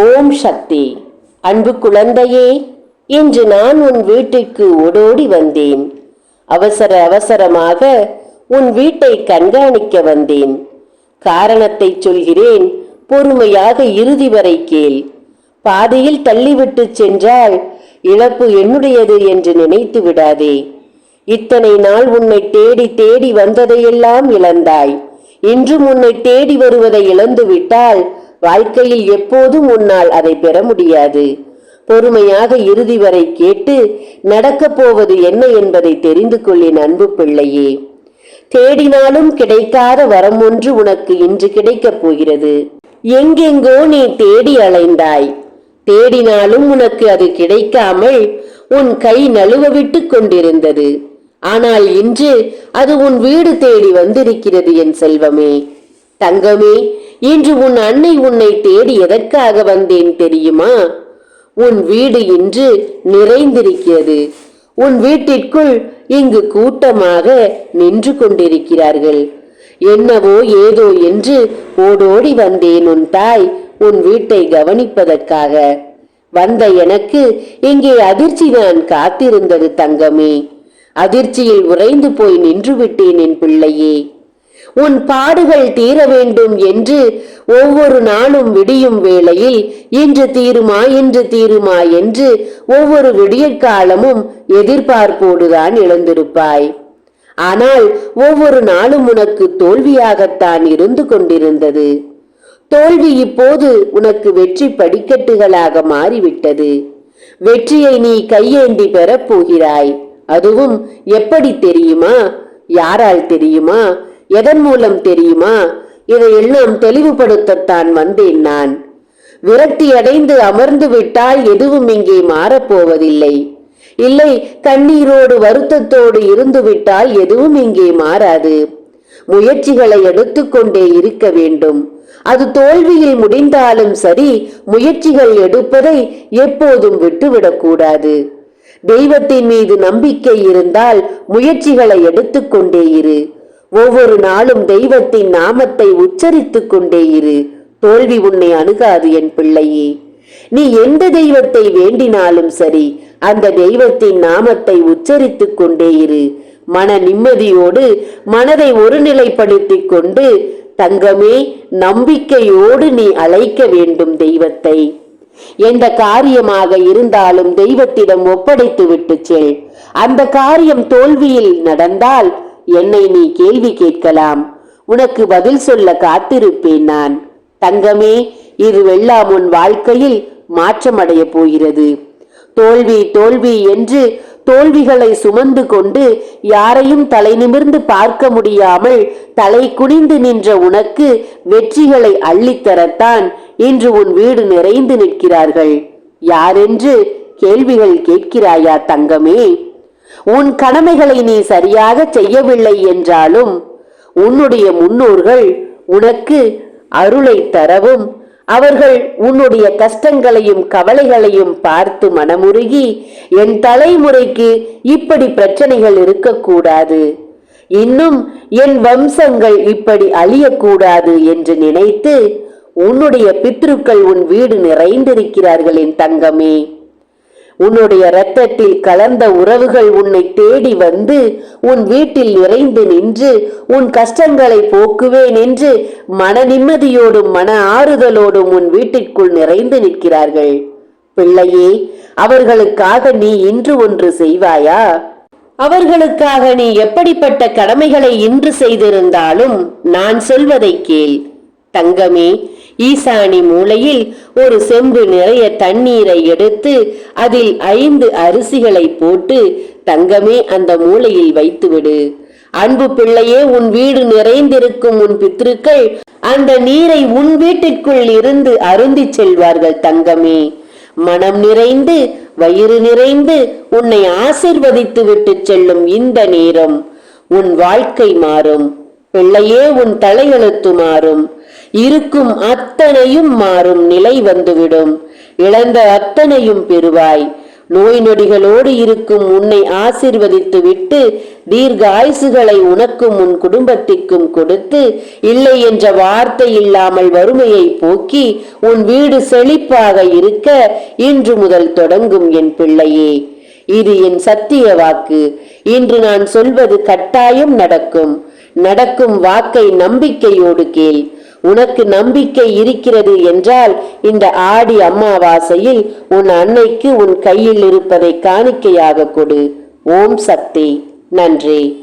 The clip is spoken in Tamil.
ஓம் சக்தி. அன்பு குழந்தையே இன்று நான் உன் வீட்டிற்கு ஓடோடி வந்தேன். அவசர அவசரமாக உன் வீட்டை கண்காணிக்க வந்தேன். காரணத்தை சொல்கிறேன் பொறுமையாக இறுதி வரை கேள். பாதையில் தள்ளிவிட்டு சென்றால் இழப்பு என்னுடையது என்று நினைத்து விடாதே. இத்தனை நாள் உன்னை தேடி தேடி வந்ததையெல்லாம் இழந்தாய். இன்றும் உன்னை தேடி வருவதை இழந்து விட்டால் வாழ்க்கையில் எப்போதும் உன்னால் அதை பெற முடியாது. பொறுமையாக இறுதி வரை கேட்டு நடக்கப் போவது என்ன என்பதை தெரிந்து கொள்ளின் அன்பு பிள்ளையே. தேடினாலும் கிடைக்காத வரம் ஒன்று உனக்கு இன்று கிடைக்கப் போகிறது. எங்கெங்கோ நீ தேடி அலைந்தாய். தேடினாலும் உனக்கு அது கிடைக்காமல் உன் கை நழுவ விட்டு கொண்டிருந்தது. ஆனால் இன்று அது உன் வீடு தேடி வந்திருக்கிறது என் செல்வமே. தங்கமே இன்று உன் அன்னை உன்னை தேடி எதற்காக வந்தேன் தெரியுமா? உன் வீடு இன்று நிறைந்திருக்கிறது. உன் வீட்டிற்குள் இங்கு கூட்டமாக நின்று கொண்டிருக்கிறார்கள். என்னவோ ஏதோ என்று ஓடோடி வந்தேன் உன் தாய் உன் வீட்டை கவனிப்பதற்காக. வந்த எனக்கு இங்கே அதிர்ச்சி நான் காத்திருந்தது தங்கமே. அதிர்ச்சியில் உறைந்து போய் நின்று விட்டேன் என் பிள்ளையே. உன் பாடுகள் தீர வேண்டும் என்று ஒவ்வொரு நாளும் விடியும் வேளையில் இன்று தீருமா இன்று தீருமா என்று ஒவ்வொரு விடியற்காலமும் எதிர்பார்ப்போடுதான் எழுந்திருப்பாய். ஆனால் ஒவ்வொரு நாளும் உனக்கு தோல்வியாகத்தான் இருந்து கொண்டிருந்தது. தோல்வி இப்போது உனக்கு வெற்றி படிக்கட்டுகளாக மாறிவிட்டது. வெற்றியை நீ கையேந்தி பெறப் போகிறாய் அதுவும் எப்படி தெரியுமா? யாரால் தெரியுமா? எதன் மூலம் தெரியுமா? இதையெல்லாம் தெளிவுபடுத்தத்தான் வந்தேன் நான். விரக்தி அடைந்து அமர்ந்து விட்டால் எதுவும் இங்கே மாறப்போவதில்லை. இல்லை கண்ணீரோடு வருத்தத்தோடு இருந்துவிட்டால் எதுவும் இங்கே மாறாது. முயற்சிகளை எடுத்துக்கொண்டே இருக்க வேண்டும். அது தோல்வியில் முடிந்தாலும் சரி முயற்சிகள் எடுப்பதை எப்போதும் விட்டுவிடக்கூடாது தெய்வத்தின் மீது நம்பிக்கை இருந்தால் முயற்சிகளை எடுத்துக்கொண்டே இரு. ஒவ்வொரு நாளும் தெய்வத்தின் நாமத்தை உச்சரித்துக் கொண்டே இரு. தோல்வி உன்னை அணுகாது என் பிள்ளையே. நீ எந்த தெய்வத்தை வேண்டினாலும் சரி அந்த தெய்வத்தின் நாமத்தை உச்சரித்துக் கொண்டே இரு. மன நிம்மதியோடு மனதை ஒருநிலைப்படுத்திக் கொண்டு தங்கமே நம்பிக்கையோடு நீ அழைக்க வேண்டும் தெய்வத்தை. எந்த காரியமாக இருந்தாலும் தெய்வத்திடம் ஒப்படைத்து விட்டு செல். அந்த காரியம் தோல்வியில் நடந்தால் என்னை நீ கேள்வி கேட்கலாம். உனக்கு பதில் சொல்ல காத்திருப்பேன் நான். தங்கமே இதுவெல்லாம் உன் வாழ்க்கையில் மாற்றமடைய போகிறது. தோல்வி தோல்வி என்று தோல்விகளை சுமந்து கொண்டு யாரையும் தலை நிமிர்ந்து பார்க்க முடியாமல் தலை குனிந்து நின்ற உனக்கு வெற்றிகளை அள்ளித்தரத்தான் இன்று உன் வீடு நிறைந்து நிற்கிறார்கள். யாரென்று கேள்விகள் கேட்கிறாயா தங்கமே? உன் கடமைகளை நீ சரியாக செய்யவில்லை என்றாலும் உன்னுடைய முன்னோர்கள் உனக்கு அருளை தரவும் அவர்கள் உன்னுடைய கஷ்டங்களையும் கவலைகளையும் பார்த்து மனமுருகி என் தலைமுறைக்கு இப்படி பிரச்சனைகள் இருக்கக்கூடாது. இன்னும் என் வம்சங்கள் இப்படி அழியக்கூடாது என்று நினைத்து உன்னுடைய பித்ருக்கள் உன் வீடு நிறைந்திருக்கிறார்கள் என் தங்கமே. உன்னுடைய இரத்தத்தில் கலந்த உறவுகள் உன்னை தேடி வந்து உன் வீட்டில் நிறைந்து நின்று உன் கஷ்டங்களை போக்குவேன் என்று மன நிம்மதியோடும் மன ஆறுதலோடும் உன் வீட்டிற்குள் நிறைந்து நிற்கிறார்கள். பிள்ளையே அவர்களுக்காக நீ இன்று ஒன்று செய்வாயா? அவர்களுக்காக நீ எப்படிப்பட்ட கடமைகளை இன்று செய்திருந்தாலும் நான் சொல்வதை கேள். தங்கமே ஈசானி மூலையில் ஒரு செம்பு நிறைய தண்ணீரை எடுத்து அதில் ஐந்து அரிசிகளை போட்டு தங்கமே அந்த மூலையில் வைத்துவிடு. அன்பு பிள்ளையே உன் வீடு நிறைந்திருக்கும் உன் பித்ருக்கள் அந்த நீரை உன் வீட்டிற்குள் இருந்து அருந்திச் செல்வார்கள் தங்கமே. மனம் நிறைந்து வயிறு நிறைந்து உன்னை ஆசிர்வதித்து விட்டு செல்லும் இந்த நேரம். உன் வாழ்க்கை மாறும். பிள்ளையே உன் தலையெழுத்து மாறும். இருக்கும் அத்தனையும் மாறும் நிலை வந்துவிடும். இழந்த அத்தனையும் பெறுவாய். நோய் நொடிகளோடு இருக்கும் உன்னை ஆசிர்வதித்து விட்டு தீர்க்க ஆயுசுகளை உனக்கும் உன் குடும்பத்திற்கும் கொடுத்து இல்லை என்ற வார்த்தை இல்லாமல் வறுமையை போக்கி உன் வீடு செழிப்பாக இருக்க இன்று முதல் தொடங்கும் என் பிள்ளையே. இது என் சத்திய வாக்கு. இன்று நான் சொல்வது கட்டாயம் நடக்கும். நடக்கும் வாக்கை நம்பிக்கையோடு கேள். உனக்கு நம்பிக்கை இருக்கிறது என்றால் இந்த ஆடி அம்மாவாசையில் உன் அன்னைக்கு உன் கையில் இருப்பதை காணிக்கையாக கொடு. ஓம் சக்தி. நன்றி.